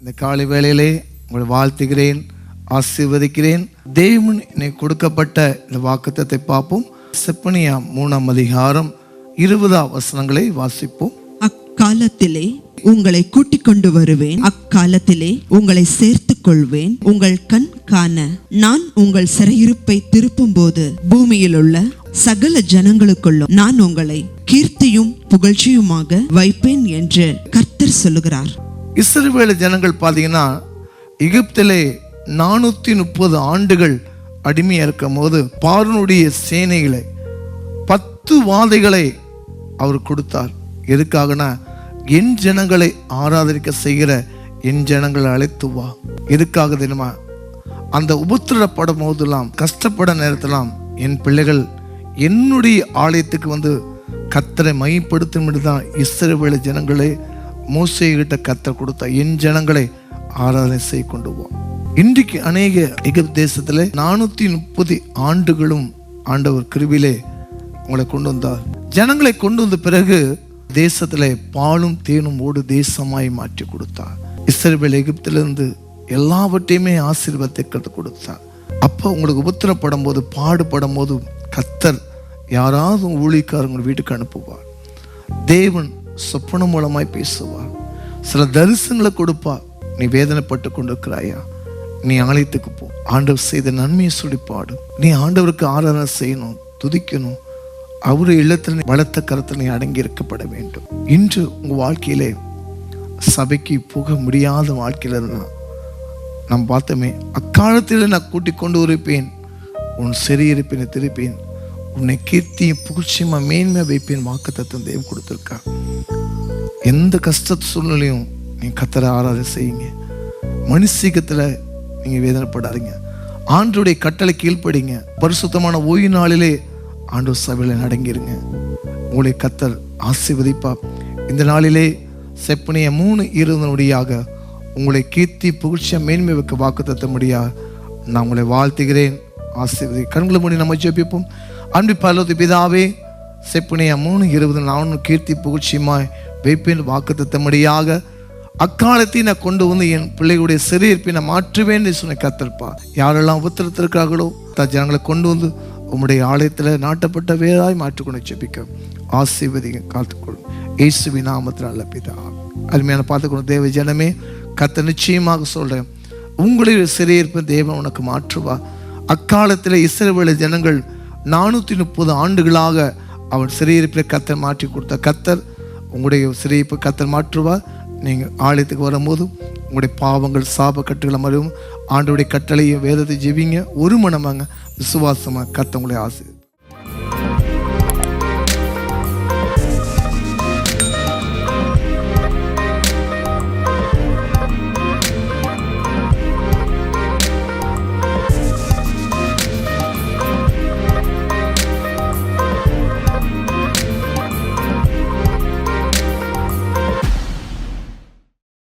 இந்த காலை வேளையிலே உங்களை வாழ்த்துகிறேன் ஆசீர்வதிக்கிறேன். தேவன் என்னை கொடுக்கப்பட்ட இந்த வாக்குத்தத்தை பார்ப்போம். செப்பனியா மூணாம் அதிகாரம் இருபதாம் வசனங்களை வாசிப்போம். அக்காலத்திலே உங்களை கூட்டிக் கொண்டு வருவேன். அக்காலத்திலே உங்களை சேர்த்துக் கொள்வேன். உங்கள் கண் காண நான் உங்கள் சிறையிருப்பை திருப்பும்போது பூமியில் உள்ள சகல ஜனங்களுக்குள்ளும் நான் உங்களை கீர்த்தியும் புகழ்ச்சியுமாக வைப்பேன் என்று கர்த்தர் சொல்லுகிறார். இஸ்ரவேல ஜனங்கள் பார்த்தீங்கன்னா எகிப்திலே நானூற்றி முப்பது ஆண்டுகள் அடிமையாக இருக்கும் போது பாருனுடைய சேனைகளை பத்து வாதைகளை அவர் கொடுத்தார். எதுக்காகனா என் ஜனங்களை ஆராதரிக்க செய்கிற என் ஜனங்களை அழைத்து வா. எதுக்காக தெரியுமா? அந்த உபத்திரப்படும் போதெல்லாம் கஷ்டப்பட நேரத்தெல்லாம் என் பிள்ளைகள் என்னுடைய ஆலயத்துக்கு வந்து கத்தரை மையப்படுத்தும் தான் இஸ்ரவேல ஜனங்களே மோசைகிட்ட கத்தை கொடுத்தா என் ஜனங்களை ஆராதனை செய்ய கொண்டு போவோம் இன்றைக்கு அநேக எகிப்து தேசத்துல நானூத்தி முப்பது ஆண்டுகளும் ஆண்டவர் கிருபிலே உங்களை கொண்டு வந்தார். ஜனங்களை கொண்டு வந்த பிறகு தேசத்துல பாலும் தேனும் ஓடு தேசமாய் மாற்றி கொடுத்தார். இஸ்ரேபேல் எகிப்திலிருந்து எல்லாவற்றையுமே ஆசீர்வாதத்தை கற்றுக் கொடுத்தார். அப்போ உங்களுக்கு உபத்திரப்படும் போது பாடுபடும் போது கத்தர் யாராவது ஊழிக்காரங்க வீட்டுக்கு அனுப்புவார். தேவன் சொப்பனம் மூலமாய் பேசுவா. சில தரிசனங்களை கொடுப்பா. நீ வேதனைப்பட்டு கொண்டிருக்கிறாயா? நீ ஆலயத்துக்கு போ. ஆண்டவர் செய்த நன்மையை சொல்லி பாடு. நீ ஆண்டவருக்கு ஆராதனை செய்யணும் துதிக்கணும். அவரு இல்லத்தில் நீ பலத்த கருத்தில் நீ அடங்கி இருக்கப்பட வேண்டும். இன்று உங்க வாழ்க்கையிலே சபைக்கு போக முடியாத வாழ்க்கையில இருந்தான் நாம் பார்த்தோமே அக்காலத்தில் நான் கூட்டிக் கொண்டு இருப்பேன். உன் சிறையிருப்பினை திருப்பேன். உன்னை கீர்த்தியும் புகழ்ச்சியுமா மேன்மை வைப்பேன் வாக்கு தத்துவம் தெய்வம் கொடுத்துருக்கான் எந்த கஷ்ட சூழ்நிலையும் நீங்கள் கத்தரை ஆராதனை செய்யுங்க. மனுஷீகத்தில் நீங்கள் வேதனைப்படாதீங்க. ஆண்டுடைய கட்டளை கீழ்ப்படிங்க. பரிசுத்தமான ஓய்வு நாளிலே ஆண்டு சபையில் நடங்கிருங்க. உங்களை கத்தர் ஆசிர்வதிப்பா இந்த நாளிலே செப்பனிய மூணு இருந்தபடியாக உங்களை கீர்த்தி புகழ்ச்சியாக மேன்மை வைக்க வாக்கு தத்தபடியா நான் உங்களை வாழ்த்துகிறேன். ஆசிர்வதி. கண்களை மூடி நம்ம ஜெபிப்போம். அன்பு பல்லது பிதாவே செப்பனியா மூணு இருபது நானும் கீர்த்தி புகழ்ச்சியுமாய் வைப்பேன் வாக்குத்தத்தபடியாக அக்காலத்தை நான் கொண்டு வந்து என் பிள்ளைகளுடைய சிறையிருப்பை நான் மாற்றுவேன் என்று சொன்ன கத்திருப்பா யாரெல்லாம் உத்தரத்திற்காகளோ த ஜனங்களை கொண்டு வந்து உம்முடைய ஆலயத்தில் நாட்டப்பட்ட வேறாய் மாற்றிக்கொண்டு ஜெபிக்க ஆசீர்வதிங்க காத்துக்கொள்ளும் இயேசுவி நாமத்தில் அல்லப்பிதா பிதா. அருமையான பார்த்துக்கணும் தேவ ஜனமே கத்த நிச்சயமாக சொல்கிறேன் உங்களுடைய சிறையிருப்பு தேவன் உனக்கு மாற்றுவா. அக்காலத்தில் இஸ்ரவேல ஜனங்கள் நானூற்றி முப்பது ஆண்டுகளாக அவன் சிறையிருப்பில் கத்தர் மாற்றி கொடுத்த கத்தர் உங்களுடைய சிரிப்பு கத்தல் மாற்றுவார் நீங்கள் ஆலயத்துக்கு வரும்போதும் உங்களுடைய பாவங்கள் சாப கட்டுகளை மறுவும் ஆண்டோடைய கட்டளையும் வேதத்தை ஜெபிங்க. ஒரு மனமாங்க. விசுவாசமாக கத்த உங்களுடைய ஆசை